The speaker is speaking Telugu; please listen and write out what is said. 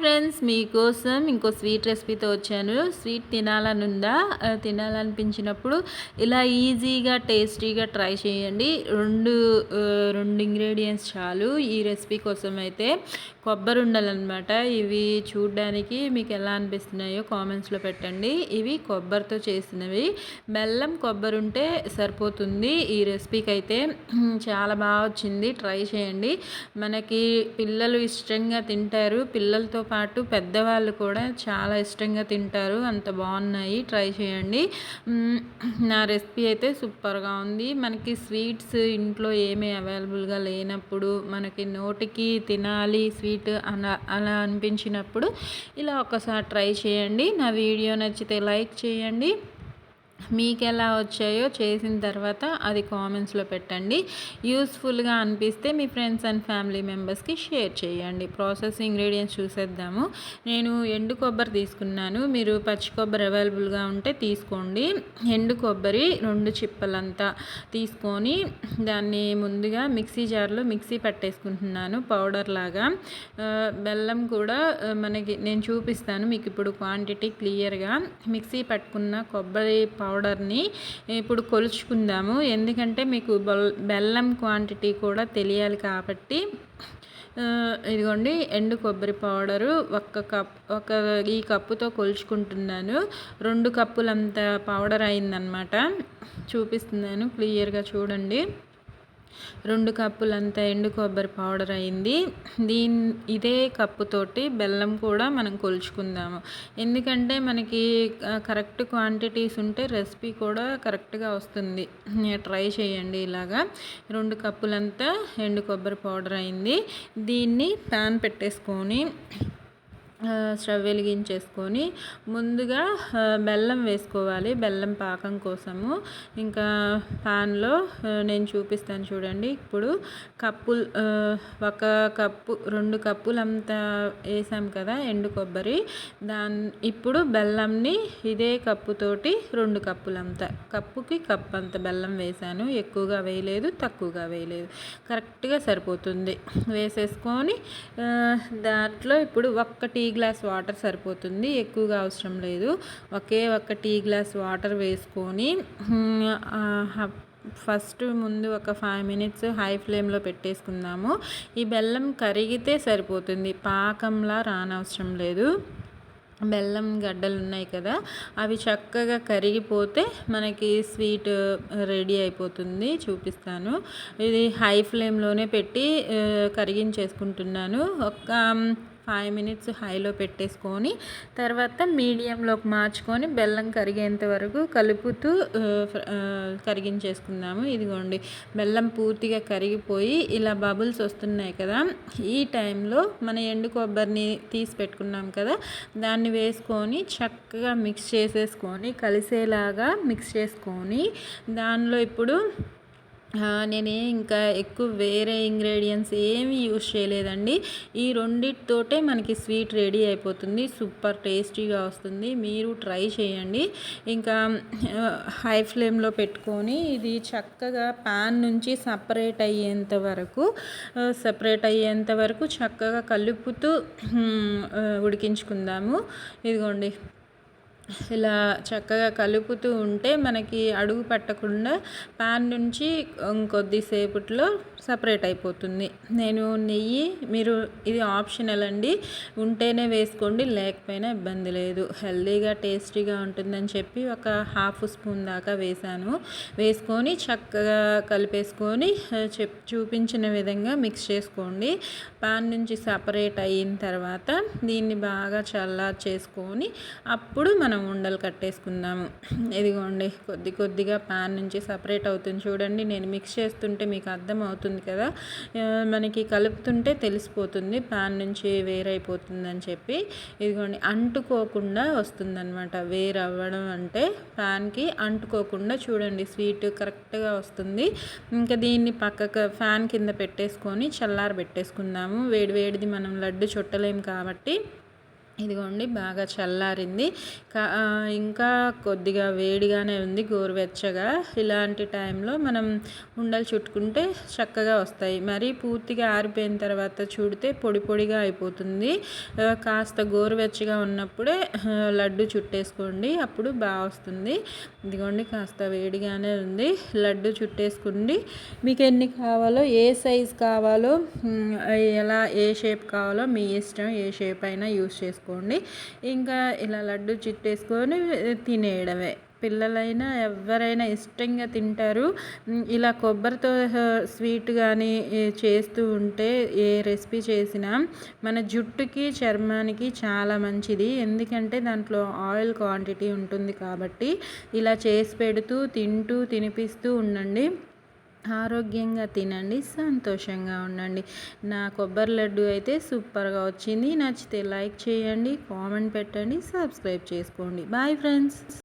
ఫ్రెండ్స్ మీకోసం ఇంకో స్వీట్ రెసిపీతో వచ్చాను. స్వీట్ తినాలనుందా? తినాలనిపించినప్పుడు ఇలా ఈజీగా టేస్టీగా ట్రై చేయండి. రెండు రెండు ఇంగ్రీడియంట్స్ చాలు ఈ రెసిపీ కోసం అయితే. కొబ్బరి ఉండాలన్నమాట. ఇవి చూడడానికి మీకు ఎలా అనిపిస్తున్నాయో కామెంట్స్లో పెట్టండి. ఇవి కొబ్బరితో చేసినవి. బెల్లం కొబ్బరి ఉంటే సరిపోతుంది ఈ రెసిపీకి అయితే చాలా బాగా వచ్చింది. ట్రై చేయండి. మనకి పిల్లలు ఇష్టంగా తింటారు. పిల్లలతో పాటు పెద్దవాళ్ళు కూడా చాలా ఇష్టంగా తింటారు. అంత బాగున్నాయి. ట్రై చేయండి. నా రెసిపీ అయితే సూపర్గా ఉంది. మనకి స్వీట్స్ ఇంట్లో ఏమీ అవైలబుల్గా లేనప్పుడు మనకి నోటికి తినాలి స్వీట్ అలా అలా అనిపించినప్పుడు ఇలా ఒకసారి ట్రై చేయండి. నా వీడియో నచ్చితే లైక్ చేయండి. మీకు ఎలా వచ్చాయో చేసిన తర్వాత అది కామెంట్స్లో పెట్టండి. యూస్ఫుల్గా అనిపిస్తే మీ ఫ్రెండ్స్ అండ్ ఫ్యామిలీ మెంబర్స్కి షేర్ చేయండి. ప్రాసెస్ ఇంగ్రీడియంట్స్ చూసేద్దాము. నేను ఎండు కొబ్బరి తీసుకున్నాను. మీరు పచ్చి కొబ్బరి అవైలబుల్గా ఉంటే తీసుకోండి. ఎండు కొబ్బరి రెండు చిప్పలంతా తీసుకొని దాన్ని ముందుగా మిక్సీ జార్లో మిక్సీ పట్టేసుకుంటున్నాను. పౌడర్ లాగా. బెల్లం కూడా మనకి నేను చూపిస్తాను మీకు ఇప్పుడు క్వాంటిటీ క్లియర్గా. మిక్సీ పట్టుకున్న కొబ్బరి పౌడర్ని ఇప్పుడు కొలుచుకుందాము. ఎందుకంటే మీకు బెల్లం క్వాంటిటీ కూడా తెలియాలి కాబట్టి ఇదిగోండి ఎండు కొబ్బరి పౌడరు ఒక్క కప్ ఒక ఈ కప్పుతో కొలుచుకుంటున్నాను. రెండు కప్పులంత పౌడర్ అయిందనమాట చూపిస్తున్నాను క్లియర్గా చూడండి. రెండు కప్పులంతా ఎండు కొబ్బరి పౌడర్ అయింది. దీని ఇదే కప్పుతోటి బెల్లం కూడా మనం కొలుచుకుందాము. ఎందుకంటే మనకి కరెక్ట్ క్వాంటిటీస్ ఉంటే రెసిపీ కూడా కరెక్ట్గా వస్తుంది. ట్రై చేయండి ఇలాగా. రెండు కప్పులంతా ఎండు కొబ్బరి పౌడర్ అయింది. దీన్ని ప్యాన్ పెట్టేసుకొని స్టవ్ వెలిగించేసుకొని ముందుగా బెల్లం వేసుకోవాలి. బెల్లం పాకం కోసము. ఇంకా పాన్లో నేను చూపిస్తాను చూడండి. ఇప్పుడు కప్పులు ఒక కప్పు రెండు కప్పులంతా వేసాం కదా ఎండు కొబ్బరి. దాని ఇప్పుడు బెల్లంని ఇదే కప్పుతోటి రెండు కప్పులంతా. కప్పుకి కప్పు అంత బెల్లం వేసాను. ఎక్కువగా వేయలేదు తక్కువగా వేయలేదు. కరెక్ట్గా సరిపోతుంది. వేసేసుకొని దాంట్లో ఇప్పుడు ఒక్కటి గ్లాస్ వాటర్ సరిపోతుంది. ఎక్కువగా అవసరం లేదు. ఒకే ఒక్క టీ గ్లాస్ వాటర్ వేసుకొని ఫస్ట్ ముందు ఒక ఫైవ్ మినిట్స్ హై ఫ్లేమ్లో పెట్టేసుకుందాము. ఈ బెల్లం కరిగితే సరిపోతుంది. పాకంలా రానవసరం లేదు. బెల్లం గడ్డలు ఉన్నాయి కదా అవి చక్కగా కరిగిపోతే మనకి స్వీట్ రెడీ అయిపోతుంది. చూపిస్తాను. ఇది హై ఫ్లేమ్లోనే పెట్టి కరిగించేసుకుంటున్నాను. ఒక ఫైవ్ మినిట్స్ హైలో పెట్టేసుకొని తర్వాత మీడియంలోకి మార్చుకొని బెల్లం కరిగేంత వరకు కలుపుతూ కరిగించేసుకుందాము. ఇదిగోండి బెల్లం పూర్తిగా కరిగిపోయి ఇలా బబుల్స్ వస్తున్నాయి కదా. ఈ టైంలో మన ఎండు కొబ్బరిని తీసి పెట్టుకున్నాం కదా దాన్ని వేసుకొని చక్కగా మిక్స్ చేసేసుకొని కలిసేలాగా మిక్స్ చేసుకొని దానిలో ఇప్పుడు నేనే ఇంకా ఎక్కువ వేరే ఇంగ్రీడియంట్స్ ఏమి యూజ్ చేయలేదండి. ఈ రెండిటితోటే మనకి స్వీట్ రెడీ అయిపోతుంది. సూపర్ టేస్టీగా వస్తుంది. మీరు ట్రై చేయండి. ఇంకా హై ఫ్లేమ్లో పెట్టుకొని ఇది చక్కగా పాన్ నుంచి సపరేట్ అయ్యేంత వరకు సపరేట్ అయ్యేంత వరకు చక్కగా కలుపుతూ ఉడికించుకుందాము. ఇదిగోండి. ఇలా చక్కగా కలుపుతూ ఉంటే మనకి అడుగు పట్టకుండా ప్యాన్ నుంచి కొద్దిసేపట్లో సపరేట్ అయిపోతుంది. నేను నెయ్యి మీరు ఇది ఆప్షనల్ అండి ఉంటేనే వేసుకోండి లేకపోయినా ఇబ్బంది లేదు. హెల్దీగా టేస్టీగా ఉంటుందని చెప్పి ఒక హాఫ్ స్పూన్ దాకా వేసాను. వేసుకొని చక్కగా కలిపేసుకొని చెప్ చూపించిన విధంగా మిక్స్ చేసుకోండి. పాన్ నుంచి సపరేట్ అయిన తర్వాత దీన్ని బాగా చల్లా చేసుకొని అప్పుడు మనం ఉండలు కట్టేసుకుందాము. ఇదిగోండి కొద్ది కొద్దిగా పాన్ నుంచి సపరేట్ అవుతుంది చూడండి. నేను మిక్స్ చేస్తుంటే మీకు అర్థం అవుతుంది ఉంటుంది కదా. మనకి కలుపుతుంటే తెలిసిపోతుంది. ప్యాన్ నుంచి వేరైపోతుందని చెప్పి. ఇదిగోండి అంటుకోకుండా వస్తుందన్నమాట. వేరు అవ్వడం అంటే ప్యాన్కి అంటుకోకుండా చూడండి స్వీట్ కరెక్ట్గా వస్తుంది. ఇంకా దీన్ని పక్కకు ఫ్యాన్ కింద పెట్టేసుకొని చల్లార పెట్టేసుకుందాము వేడి వేడిది మనం లడ్డు చుట్టలేము కాబట్టి. ఇదిగోండి బాగా చల్లారింది. కా- ఇంకా కొద్దిగా వేడిగానే ఉంది గోరువెచ్చగా. ఇలాంటి టైంలో మనం ఉండలు చుట్టుకుంటే చక్కగా వస్తాయి. మరి పూర్తిగా ఆరిపోయిన తర్వాత చూడితే పొడి పొడిగా అయిపోతుంది. కాస్త గోరువెచ్చగా ఉన్నప్పుడే లడ్డు చుట్టేసుకోండి. అప్పుడు బాగా వస్తుంది. ఇదిగోండి కాస్త వేడిగానే ఉంది. లడ్డు చుట్టేసుకోండి మీకు ఎన్ని కావాలో ఏ సైజ్ కావాలో ఎలా ఏ షేప్ కావాలో మీ ఇష్టం ఏ షేప్ అయినా యూస్ చేసుకోండి. ఇంకా ఇలా లడ్డు చిట్టేసుకొని తినేయడమే. పిల్లలైనా ఎవరైనా ఇష్టంగా తింటారు. ఇలా కొబ్బరితో స్వీట్ కానీ చేస్తూ ఉంటే ఏ రెసిపీ చేసినా మన జుట్టుకి చర్మానికి చాలా మంచిది. ఎందుకంటే దాంట్లో ఆయిల్ క్వాంటిటీ ఉంటుంది కాబట్టి ఇలా చేసి పెడుతూ తింటూ తినిపిస్తూ ఉండండి. ఆరోగ్యంగా తినండి సంతోషంగా ఉండండి. నా కొబ్బరి లడ్డు అయితే సూపర్గా వచ్చింది. నచ్చితే లైక్ చేయండి కామెంట్ పెట్టండి సబ్స్క్రైబ్ చేసుకోండి. Bye friends.